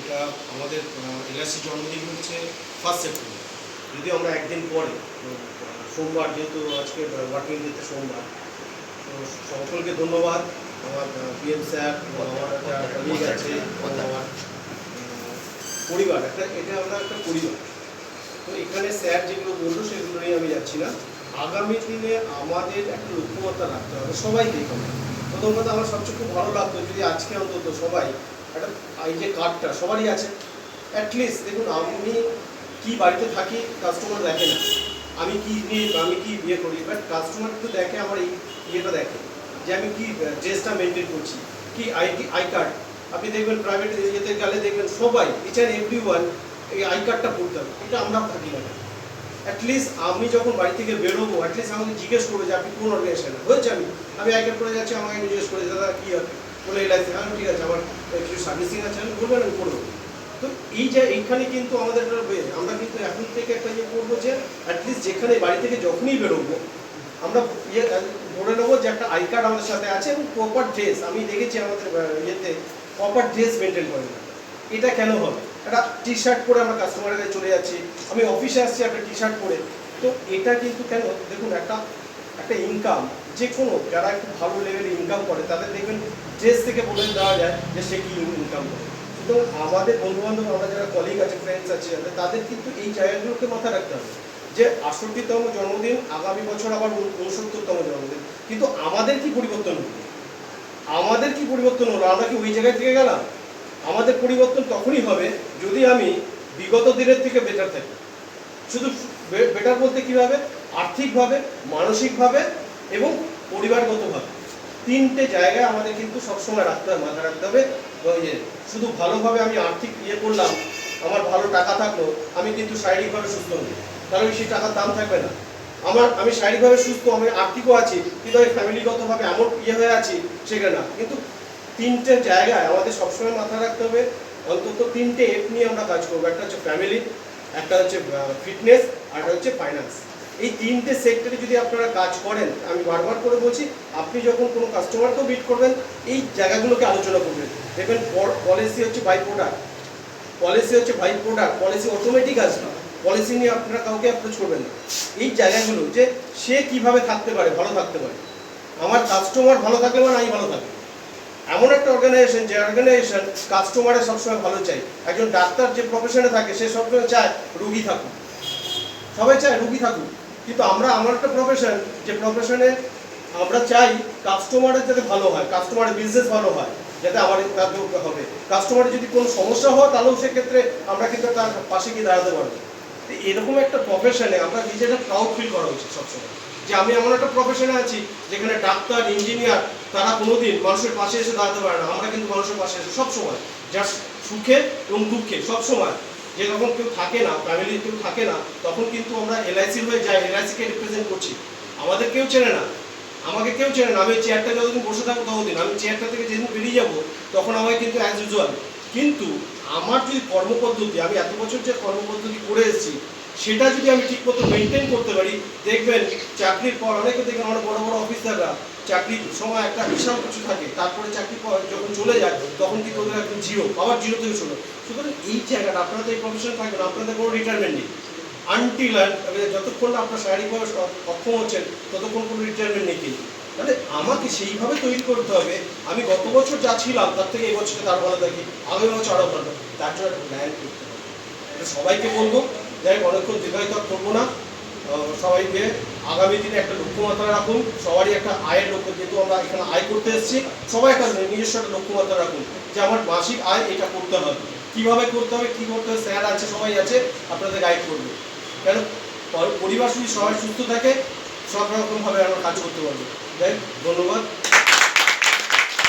এটা আমাদের এলআইসি জন্মদিন হচ্ছে ফার্স্ট সেপ্টেম্বর যদি আমরা একদিন পরে সোমবার যেহেতু আজকে ওয়ার্কিং ডেতে সোমবার তো সকলকে ধন্যবাদ। আমার পিএম স্যার আমার একটা কলিগ আছে আমার পরিবার একটা এটা আমরা একটা পরিবার। তো এখানে স্যার যেগুলো বলল সেগুলো নিয়ে আমি যাচ্ছি না। আগামী দিনে আমাদের একটা লক্ষ্যমাত্রা রাখতে হবে সবাইকে এখানে। প্রথম কথা আমার সবচেয়ে খুব ভালো লাগতো যদি আজকে অন্তত সবাই একটা এই যে কার্ডটা সবারই আছে। অ্যাটলিস্ট দেখুন, আমি কি বাড়িতে থাকি কাস্টমার দেখে না। আমি কি নিয়ে, আমি কি বিয়ে করি বাট কাস্টমার তো দেখে, আমার এই ইয়েটা দেখে যে আমি কি ড্রেসটা মেনটেন করছি, কি আইডি আই কার্ড আপনি দেখবেন প্রাইভেট ইয়েতে গেলে দেখবেন সবাই ইচ অ্যান্ড এভরি ওয়ান এই আই কার্ডটা করতে হবে। এটা আমরা থাকি না। অ্যাটলিস্ট আমি যখন বাড়ি থেকে বেরোবো অ্যাটলিস্ট আমাকে জিজ্ঞেস করব যে, আপনি কোন অর্গানাইজেশন হয়েছে আমি আমি আই কার্ড করে যাচ্ছি, আমাকে জিজ্ঞেস করে দাদা, কী হবে বলে এলআইসি হ্যাঁ ঠিক আছে আমার কিছু সার্ভিসিং আছে, আমি বলবেন আমি করব। তো এই যে এইখানে কিন্তু আমাদের আমরা কিন্তু এখন থেকে একটা ইয়ে করব যে অ্যাটলিস্ট যেখানে বাড়ি থেকে যখনই বেরোবো, আমরা ইয়ে ধরে নেব যে একটা আই কার্ড আমাদের সাথে আছে এবং প্রপার ড্রেস আমি দেখেছি আমাদের ইয়েতে প্রপার ড্রেস মেনটেন করে না। এটা কেন হবে? একটা টি শার্ট পরে আমরা কাস্টমারের কাছে চলে যাচ্ছি, আমি অফিসে আসছি, একটা টি শার্ট পরে। তো এটা কিন্তু কেন, দেখুন, একটা একটা ইনকাম যে কোনো যারা একটু ভালো লেভেলে ইনকাম করে, তাদের দেখবেন ড্রেস থেকে বলে দেওয়া যায় যে সে কি ইনকাম করে। সুতরাং আমাদের বন্ধু বান্ধব আমরা যারা কলিগ আছে ফ্রেন্ডস আছে তাদের কিন্তু এই জায়গাগুলোকে মাথায় রাখতে হবে। যে আটষট্টিতম জন্মদিন, আগামী বছর আবার উনসত্তরতম জন্মদিন। কিন্তু আমাদের কি পরিবর্তন হলো? আমাদের কি পরিবর্তন হলো? আমরা কি ওই জায়গায় থেকে গেলাম? আমাদের পরিবর্তন তখনই হবে যদি আমি বিগত দিনের থেকে বেটার থাকি। শুধু বেটার বলতে কীভাবে আর্থিকভাবে, মানসিকভাবে এবং পরিবারগতভাবে। তিনটে জায়গায় আমাদের কিন্তু সবসময় রাখতে হবে মাথায় রাখতে হবে। যে শুধু ভালোভাবে আমি আর্থিক ইয়ে করলাম, আমার ভালো টাকা থাকল, আমি কিন্তু শারীরিকভাবে সুস্থ নেই তাহলে সেই টাকার দাম থাকবে না। আমার, আমি শারীরিকভাবে সুস্থ, আমি আর্থিকও আছি, কিন্তু আমি ফ্যামিলিগতভাবে এমন ইয়ে হয়ে আছি সেখানে না। কিন্তু তিনটে জায়গায় আমাদের সবসময় মাথায় রাখতে হবে, অন্তত তিনটে এপ নিয়ে আমরা কাজ করব। একটা হচ্ছে ফ্যামিলি একটা হচ্ছে ফিটনেস আর একটা হচ্ছে ফাইন্যান্স এই তিনটে সেক্টরে যদি আপনারা কাজ করেন, আমি বারবার করে বলছি, আপনি যখন কোনো কাস্টমারকেও বিট করবেন, এই জায়গাগুলোকে আলোচনা করবেন। দেখবেন পলিসি হচ্ছে বাই প্রোডাক্ট পলিসি হচ্ছে বাই প্রোডাক্ট পলিসি অটোমেটিক আসবে। পলিসি নিয়ে আপনারা কাউকে অ্যাপ্রোচ করবেন না। এই জায়গাগুলো যে সে কীভাবে থাকতে পারে, ভালো থাকতে পারে। আমার কাস্টমার ভালো থাকলে মানে আমি ভালো থাকি। এমন একটা অর্গানাইজেশন যে অর্গানাইজেশন কাস্টমারের সবসময় ভালো চাই একজন ডাক্তার যে প্রফেশনে থাকে, সে সবসময় চায় রুগী থাকুক। সবাই চায় রুগী থাকুক। কিন্তু আমরা, আমার একটা প্রফেশন যে প্রফেশনে আমরা চাই কাস্টমারের যাতে ভালো হয় কাস্টমারের বিজনেস ভালো হয়, যাতে আমার তাদের হবে। কাস্টমারের যদি কোনো সমস্যা হয়, তাহলেও সেক্ষেত্রে আমরা কিন্তু তার পাশে গিয়ে দাঁড়াতে পারব। তো এরকম একটা প্রফেশনে আমরা নিজেরা প্রাউড ফিল করা উচিত সবসময়। যে আমি এমন একটা প্রফেশনে আছি, যেখানে ডাক্তার ইঞ্জিনিয়ার তারা কোনোদিন মানুষের পাশে এসে দাঁড়াতে পারে না। আমরা কিন্তু মানুষের পাশে এসে সবসময় যার সুখে এবং দুঃখে সবসময় যে যখন কেউ থাকে না ফ্যামিলির কেউ থাকে না, তখন কিন্তু আমরা এলআইসির হয়ে যাই এলআইসিকে রিপ্রেজেন্ট করছি। আমাদের কেউ চেনে না। আমাকে কেউ চেনে না। আমি চেয়ারটা যতদিন বসে থাকব ততদিন। আমি চেয়ারটা থেকে যেদিন বেরিয়ে যাব, তখন আমায় কিন্তু অ্যাজ ইউজুয়াল কিন্তু আমার যদি কর্মপদ্ধতি আমি এত বছর যে কর্মপদ্ধতি করে এসেছি, সেটা যদি আমি ঠিক মতো মেনটেন করতে পারি, দেখবেন চাকরির পর অনেকে দেখবেন অনেক বড় বড় অফিসাররা চাকরির সময় একটা বিশাল কিছু থাকে, তারপরে চাকরি যখন চলে যায়, তখন কিন্তু ওদের একদম জিরো, আবার জিরো থেকে শুরু। সুতরাং এই জায়গাটা আপনারা তো এই প্রফেশনে থাকবেন আপনাদের কোনো রিটায়ারমেন্ট নেই। আনটিল যতক্ষণ না আপনার শারীরিকভাবে অক্ষম হচ্ছেন, ততক্ষণ কোনো রিটায়ারমেন্ট নেই কিন্তু। তাহলে আমাকে সেইভাবে তৈরি করতে হবে, আমি গত বছর যা ছিলাম, তার থেকে এই বছরে তার ভালো থাকি, আগামী বছর আরও ভালো। তার জন্য একটা প্ল্যান করতে হবে। সবাইকে বলব, যাই অনেকক্ষণ দীর্ঘায়িত করব না। সবাইকে আগামী দিনে একটা লক্ষ্যমাত্রা রাখুন। সবারই একটা আয়ের লক্ষ্য, যেহেতু আমরা এখানে আয় করতে এসেছি, সবাই একটা নিজস্ব একটা লক্ষ্যমাত্রা রাখুন যে আমার মাসিক আয় এটা করতে হবে। কীভাবে করতে হবে, কী করতে হবে, স্যার আছে, সবাই আছে, আপনাদের গাইড করবে। কেন? পরিবার যদি সবাই সুস্থ থাকে, সব রকমভাবে আমরা কাজ করতে পারব। তাই ধন্যবাদ।